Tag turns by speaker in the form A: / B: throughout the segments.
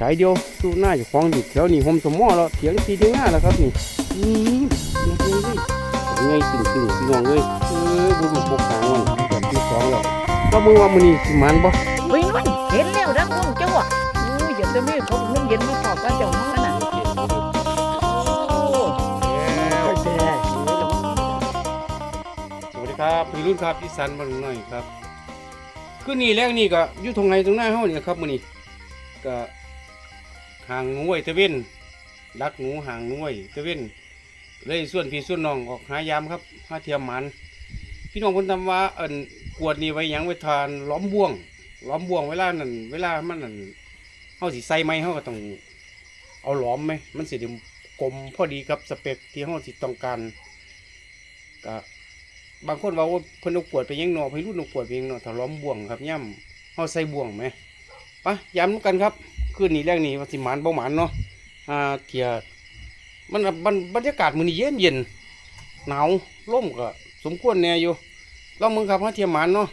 A: ฉายเดียวสู้หน้าจะคล้องดิแถวนี้ผมสมอแล้วเถียงทีเดียวหน้าแล้วครับนี่นี่นักเลยเลยไงตึงตึงพี่น้องเลยเอ้ยบุรุษปกหางมันแบบที่สองแล้วก็มือว่ามือนี้สิมันบ่
B: วิ่งมันเห็นแล้วดังวงเจ้าอะโอ้ยอย่าจะมีเขาน้ำเย็นมาสอบว่าเจ้าน้องนั่นน่ะโอ้ยแซ่
A: สวัสดีครับพี่รุ่นครับอีสานบ้านหน่อยครับคือนี่แรกนี่ก็อยู่ตรงไหนตรงหน้าเฮาเนี่ยครับมื้อนี้ก็ หางงูไว้ตะเว้นดักงูหางงูไว้ตะเว้นเลยส่วนพี่ส่วนน้องออกหายามครับหาเทียมหมันพี่น้องเพิ่นทำว่าเอิ้นกวดนี่ไว้ยังไว้ทานล้อมบ่วงล้อมบ่วงเวลานั้นเวลามันนั่นเฮาสิใส่ไม้เฮาก็ต้องเอาล้อมไหมมันสิได้กลมพอดีกับสเปคที่เฮาสิต้องการก็บางคนว่าว่าเพิ่นเอาขวดไปยังนอให้รุ่นเอาขวดไปยังนอถ้าล้อมบ่วงครับย่ำเฮาใส่บ่วงไหมปะย้ำกันครับ คืนนี้แรกนี้ว่าสิหมานบ่หมานเนาะอ่าเทียมันบรรบรรยากาศมื้อนี้เย็นเย็นหนาวลมก็สมควรแน่อยู่ลองมึงครับฮะเที่ยหมานเนาะ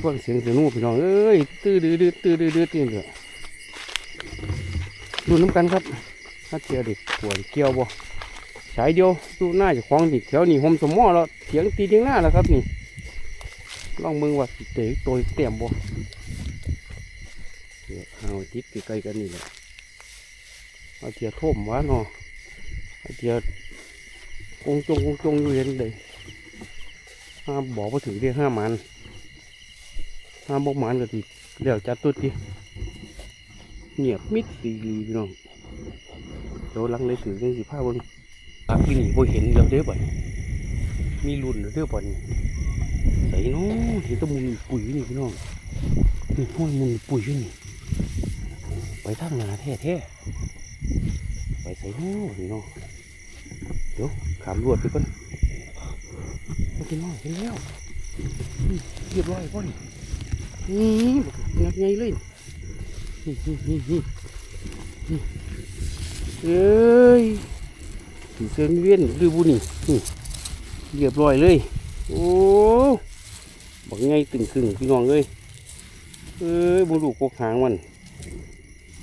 A: พวกเสียงเสียงนูพี่น้องเอ้ยตื้อดื้อดื้อตื้อดื้อดื้อตื้อเด้อดูน้ำกันครับฮะเทียด็กขวดเกี่ยวบ่สายเดียวสู้หน้าจะคล้องดิแถวนี้ผมสมมอแล้วเถียงตีเถียงหน้าแล้วครับนี่ลองมึงว่าเตะตัวเต็มบ่ เดี๋ยเอาติดใกล้ๆกันนี่แหละเอาเทียท่มวะเนาะเอาเทียกงจงกงจงอยู่เห็นเลยห้าบอกว่าถึงเรียกห้ามันห้าบอกมันก็ติเดี๋ยวจัดตุ๊ดดิเงียบมิดสีพี่น้องเดี๋ยวลังเลยถือเรื่องสิผ้าบนปากที่นี่บ่เห็นแล้วเด้อบ่ดนี้มีรุ่นแล้วเด้อบ่ดนี้ใส่น้องเห็นตะมุนปุ๋ยนี่พี่น้องนี่ห้อยมุนปุ๋ยนี่ ไปทางนาแท้แท้ๆไปใส่น้องพี่น้องเดี๋ยวขามรวดไปก่อนเอาพี่น้องเห็นแล้วเรียบร้อยก่อนนี่บักงักใหญ่เลยนี่นี่นี่นี่นี่เอ้ยสีเส้นเวียนหรือบุนี่นี่เรียบร้อยเลยโอ้บอกไงตึงตึงพี่น้องเลยเอ้ยบุรุษกกหางมัน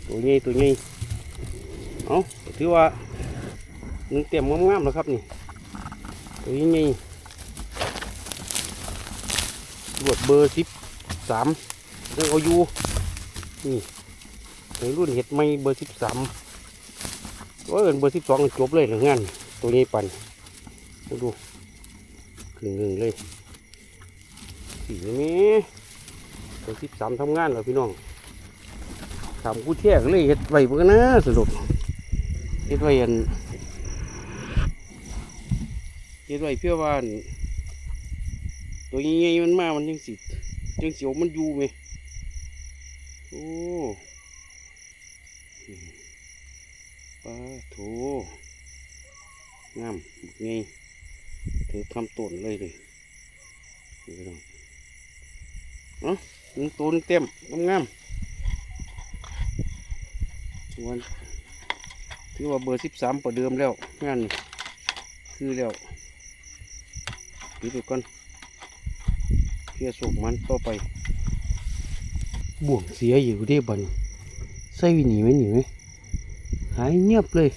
A: ตัวใหญ่ตัวใหญ่เอาถือว่าหนึ่งเต็มงามๆแล้วครับนี่ ตัวใหญ่ตรวจเบอร์สิบสามยังเอาอายู่นี่ในรุ่นเห็ดไม่เบอร์สิบสามโอ้ยเบอร์สิบสองจบเลยหรืองานตัวนี้ปั่นดูดูครึ่งหนึ่งเลยสีนี้เบอร์สิบสามทำงานแล้วพี่น้อง ทำกูเที่ยงเลยเห็ดไว้เพื่อนะสรุปเห็ดไว้อันเห็ดไว้เพื่อว่านตัวใหญ่ๆมันมามันยังสิยังเสียวมันอยู่ไหมโอ้ปลาโถงามบักไงถือคำต้นเลยเลยนี่พี่น้องเนาะหนึ่งตัวหนึ่งเต็มงามงาม วันถือว่าเบอร์สิบสามประเดิมแล้วงานนี่คือแล้วปิดไปก่อนเพื่อส่งมันต่อไป บ่วงเสียอยู่ได้บันใส่วิหนีไหมหนีไหมหายเงียบเลย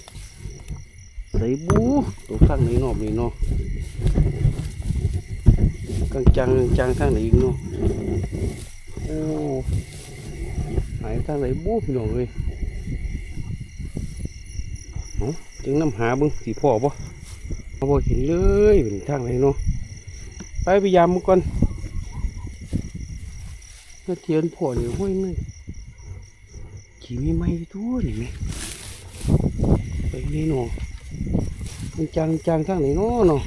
A: ใส่บูตัวข้างไหนนอกนี่เนาะกลางจังจังข้างไหนอีกเนาะโอ้หายข้างไหนบูพี่น้องเลย จึงน้ำหาบึงสีพ่อปะมาบ่เห็นเลยเป็นทางไหนเนาะไปพยายามมันก่อนถ้าเทียนพ่อเนี่ยห้อยนั่ขี่มีไม้ตัวนี่ไหมไปนี่เนาะมันจางจางทางไหนเนาะเนาะ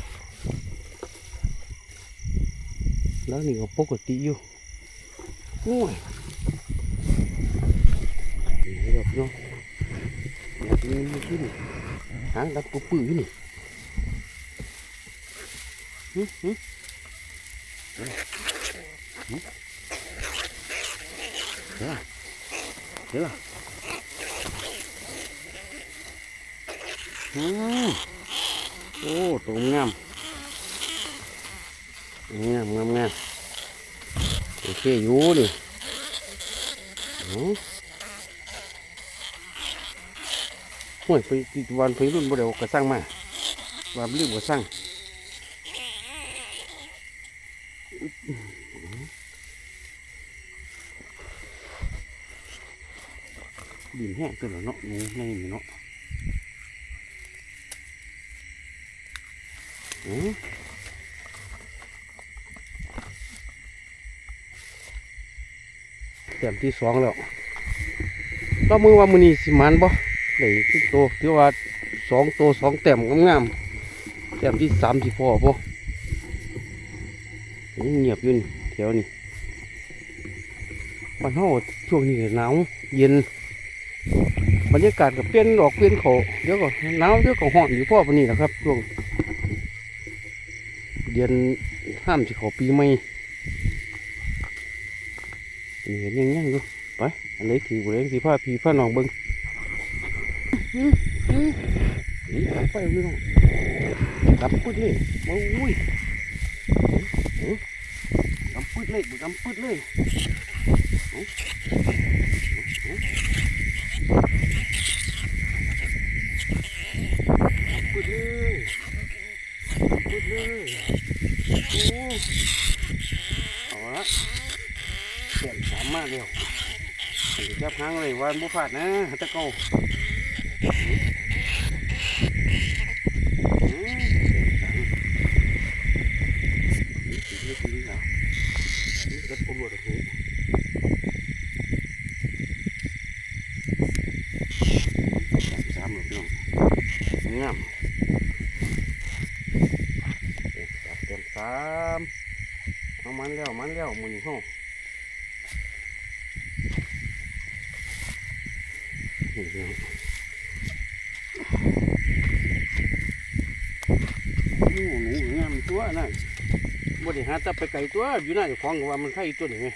A: แล้วนี่ก็ปกติอยู่โอ้ยนี่แบบเนาะอยากมีอยู่ที่นี่ หางดักตัวปื้ออยู่นี่หึหึหึเดี๋ยวล่ะเดี๋ยวล่ะอืมโอ้ตัวงามงามงามงามโอเคอยู่นี่เอา ห้วยไปวันไปรุ่นบ่ได้เอากระสร้างมาวันรื่องกระสร้างดินแห้งตัวเนาะงูแห้งเนาะอือแต้มที่สองแล้วต่อมือว่ามือนี้สิมันบ่ ได้ทุกตัวที่ว่าสองตัวสองแต้มงามๆแต้มที่สามที่พอบ่ยังเงียบอยู่นี่แถวนี้บ้านเฮาช่วงนี้หนาวเย็นบรรยากาศก็เปลี่ยนออกเปลี่ยนเขาเดี๋ยวก็หนาวเดี๋ยวก็ร้อนอยู่พ่อปานนี้แหละครับช่วงเดือนห้ามสิเขาปีใหม่นี่เห็นยังยังอยู่ไปอันไหนถือบุเรงสีผ้าพีผ้านองเบิ้งอื้ออื้อนี่เอา ไปเลยน้องดำปึ๊ดเลยโอ้ยอื้อดำปึ๊ดเลยดำปึ๊ดเลยเอาเอาพูดเลยพูดเลยโอ้เอาละเปลี่ยนสามมาเดียวเดี๋ยวจับหางเลยวันบุพลาดนะตะเก งงามจับเต็มสามเอามันแล้วมันแล้วมือห้องนี่เดียวโอ้หนูงาม ตัวนั่นบ่ได้หาตับไปไก่ตัวอยู่น่าจะคล้องกับว่ามันไข่ตัวนี่ไง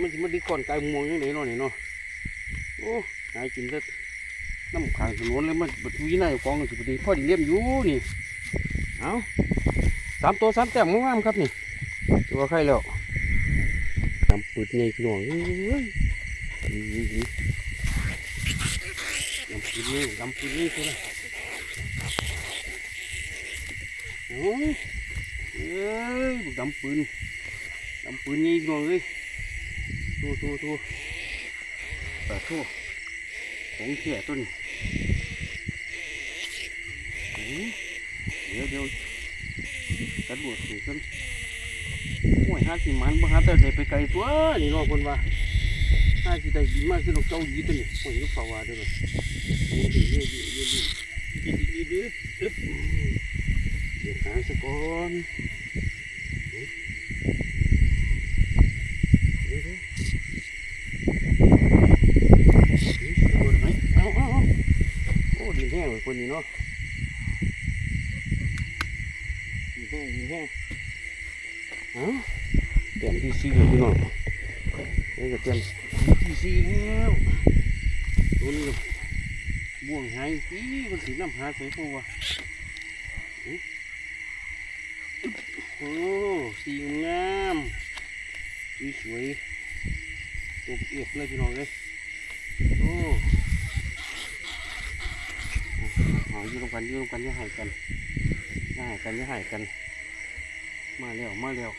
A: มันมันดีก่อนไก่มวงยังไงเนาะนี่เนาะโอ้หายกินซะน้ำขางถนนเลยมันบดวีน่าจะคล้องกันสิพอดีพอดีเลี้ยมอยู่นี่เอาสามตัวสามแต้มงามครับนี่ตัวใครแล้วดำปืดใหญ่พี่น้องเอ้ยดำปืดนี่ดำปืดนี่ตัวละโอ้ยเอ้ยดำปืนดำปืนใหญ่พี่น้อ งเอ้ยตัวตัวตัวปลาทูของแก่ตัวนี้โอ้ยเดี๋ยวเดี๋ยวกระโดดถึงกันโอ้ยห้าสิมันบ่หาแต่ได้ไปไกลตัวนี่เน้อคนว่าห้าสิได้บินมากขึ้นนกเจ้ายีตัวนี้โอ้ยลูกฝาวาด้อเลยยืดยืดยืดยืดยืดยืดอึ๊บเดี๋ยวหางสะก่อนเดี๋ยวเดี๋ยวโอ้ยไหมเอาเอาเอาโอ้ดินแห้งเลย คนนี้เนาะมีแห้งมีแห้งเอ้าเตรียมที่ซีเลยพี่น้องนี่ก็เตรียมที่ซีแล้วตัวนี้ก็บ่วงหายปีมันสีน้ำหาใส่พวกวะอื้อโอ้สีงามสีสวยตกเอียบเลยพี่น้องเลยโอ้ หาอยู่ตรงกันอยู่ตรงกันอย่าใหายกันอย่าใหายกันอย่าใหายกัน มาแล้วมาแล้ว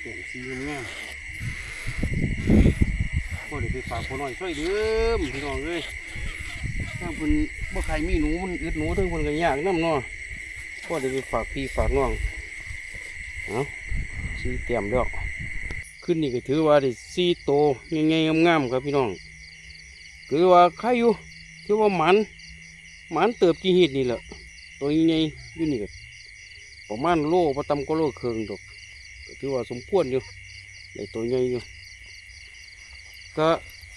A: เปลี่ยนสีงามๆก็เดี๋ยวไปฝากคนหน่อยช่วยเดิมพี่น้องเลยถ้าเพิ่นบ่ใครมีหนูมันอึดหนูทั้งเพิ่นก็ยากน้ำเนาะก็เดี๋ยวไปฝากพี่ฝากน้องเอาสีเตรียมแล้วขึ้นนี่ก็ถือว่าได้สีโตง่ายๆงามๆครับพี่น้องคือว่าใครอยู่ ถือว่าหมัน มันเติบกี่หิดนี่แหละตัวใหญ่อยู่นี่ก็ประมาณโลประตำก็โลเครื่องดอกก็ถือว่าสมควรอยู่ในตัวใหญ่อยู่ก็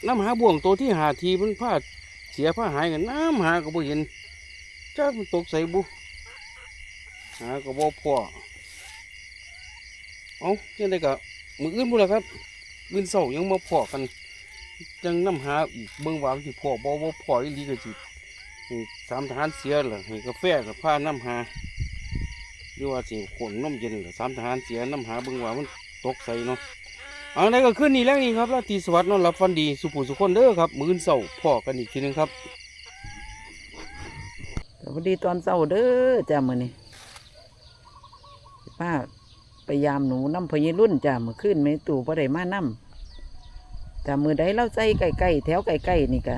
A: น้ำหาบ่วงตัวที่หาทีมันพลาดเสียผ้าหายกันน้ำหาก็บ่เห็นจ้ามันตกใส่บุหาก็บ่พอเอาจังไดก็มืออื่นบุละครับมื้อเช้ายังมาพอกันจังน้ำหาอีกเบิ่งว่าสิพอบ่บ่พออีหลีก็สิให้ สามทหารเสียล่ะให้กาแฟกับผ้าน้ำหาหรือว่าสิขนน้ำเย็นหรอสามทหารเสียน้ำหาเบิ่งว่ามันตกใส่เนาะอาไหนก็ขึ้นนี่แล้วนี่ครับแล้วตีสวัสดิ์นอนรับฟันดีสุภูสุคนเด้อครับ มื้ออนเสาร์พ่อกันอีกทีนึงครับ
B: สวัสดีตอนเช้าเด้อจ้ามือนี้ป้าไปยามหนูน้ำพญรุ่นจ้ามื้อคืนแม่ตู่บ่ได้มานํจ้ามือใดเราใจใกล้ๆแถวใกล้ๆนี่ก็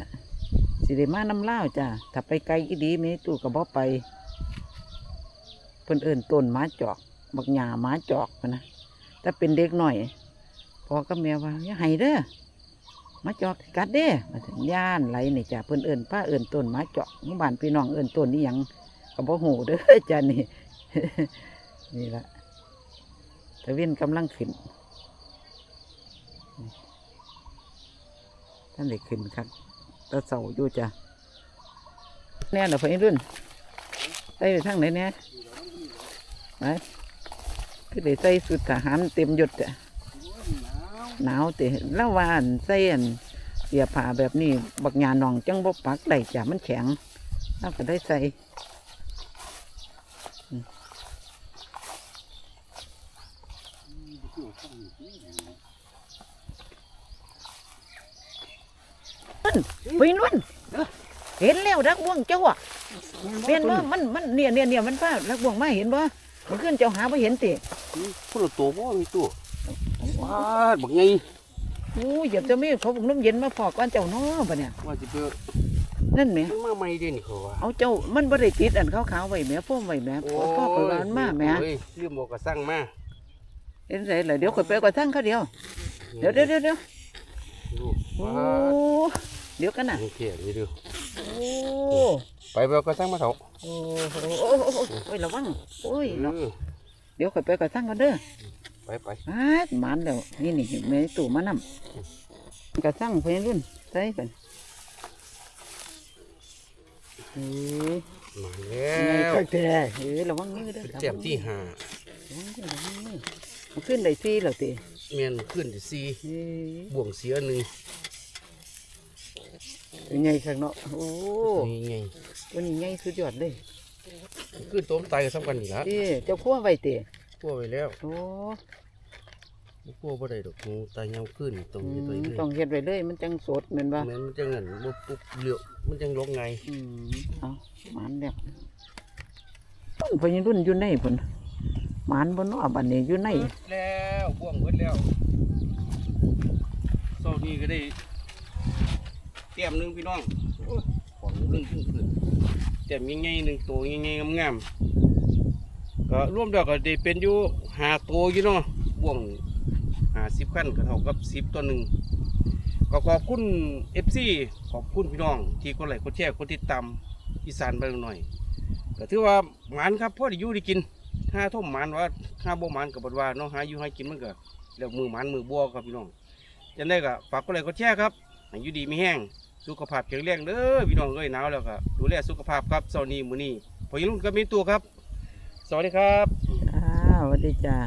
B: สิได้มานํลาจ้าถ้าไปไกลอีดีแม่ตู่ก็บ่ไปเพิ่นเอิ้นต้นหมาจอก บักหญ้าหมาจอกนะถ้าเป็นเด็กหน่อยพอกับแม่ว่าอย่าให้เด้อหมาจอกกัดเด้มาถึงย่านไหลนี่จ้ะเพิ่นเอิ้นป้าเอิ้นต้นหมาจอกมู่บ้านพี่น้องเอิ้นต้นนี้หยังก็บ่ฮู้เด้อจ้ะนี่นี่ละตะเวนกำลังขึ้นท่านได้ขึ้นครับ ตะเสาอยู่จ้ะแน่เด้อพี่รุ่นได้ไปทางไหนแน่ไปคือได้ใส่สุดทหารเต็มยศจ้ะหนาวแต่แล้ววาอันใส่อันเสียผ้าแบบนี้ บักหยาหนองจังบ่ปักได้จ้ะมันแข็งเราก็ได้ใส่ พี่นุ่นเห็นแล้วรักบ่วงเจ้าอะเห็นบ่มันมันเนี่ยเนี่ยเนี่ยมันฟ้ารักบ่วงมาเห็นบ่มันขึ้นเจ้าหาบ่เห็นติ
A: พุ่นละตัวบ่มีตัวว้าดบักไง
B: โอ้ยอย่าจะมีเขาบุกน้ำเย็นมาพอกก่อนเจ้าเนาะปะเนี่ย
A: ว่าจะไป
B: นั่นแหม
A: มันมาใหม่เด่นเขาว่า
B: เอาเจ้ามันบ่ได้ติดอันขาวๆไว้แหมพ่อมไว้แหมพ่อพ่อไปร้านมาแหม
A: โอ้ยลืมบอกกระสั่งมา
B: เห็นไรล่ะเดี๋ยวข่อยไปก่อนทั้งเขาเดียวเดี๋ยวเดี๋ยวเดี๋ยวเดี๋ยว
A: ลูก
B: โอ้
A: ว้า
B: เดี๋ยวกันน่ะ
A: ดเขียนนี่ดู
B: โอ้
A: ไปบอกกระสั่งมาเถอะ
B: โอ้โหโอ้โหโอ้ยระวังโอ้ยเนาะ
A: เออ
B: เดี๋ยวข่อยไปก่อนทั้งกันเด้อ
A: ไปไป
B: อาดมันแล้วนี่นี่แม่ตู่มานำกระสั่งเพิ่นรุ่นใส่กันเอ้ย
A: มาแล้
B: ไง
A: ว
B: ค่อยแท้เอ้ยระวังมือเด้อ
A: เต็มที่หา
B: มันขึ้นได้ซี่แล้วติ
A: เมียนขึ้นที่สี่
B: เฮ้ย
A: บ่วงเสียหนึ่ง
B: เป็นไงข้างเนาะโอ้
A: นี่ไง
B: ตัวนี้ใหญ่สุดยอดเลย
A: ขึ้นตัวมันตายกันสำคัญนี่ละ
B: เด้เจ้าพัวไว้ติ
A: พัวไปแล้ว
B: โอ้
A: พัวบ่ได้ดอกงูตายยาวขึ้นตรง
B: อื
A: นี้ตัว
B: ม
A: นี้
B: ต้องเฮ็ดไว้เลยมันจังสดแม่นบ่
A: แม่นมันจะเงินบ่ปุ๊บเหลือกมันจังลงไง
B: อืมเอาหมันแล้วต้นพญรุ่นอยู่ในพุ่นหมันบ่เนาะบัดนี้อยู่ใน
A: แล้วบ่วงเบิดแล้วโซนี้ก็ได้ เตรียมหนึงพี่น้องโอ้ยของหนึงขึ้นขึ้นเตรียมใหญ่ๆหนึ่งตัวใหญ่ๆงามๆก็รวมแล้วก็ได้เป็นอยู่หาตัวอยู่เนาะบ่วงหาสิบขั้นก็เท่ากับสิบตัวหนึ่งก็ขอบคุณเอฟซีขอบคุณพี่น้อง ที่กดไลค์กดแชร์กดติดตามอีสานไปหน่อยก็ถือว่าหมานครับพ่อได้อยู่ได้กินห้าทุ่มหมันว่าห้าบ่หมันกับบว่าเนาะหาอยู่ให้กินมันก็แล้วมือหมันมือบัวครับพี่น้องจังได้ก็ฝากกดไลค์กดแชร์ครับให้อยู่ดีไม่แห้ง สุขภาพแข็งแรงเด้อพี่น้องเอ้ยหนาวแล้วก็ดูแลสุขภาพครับเสาร์นี้มื้อนี้พอยิ่งรุ่นก็มีตัวครับ สวัสดีครับ
B: อ้าวสวัสดีจ้า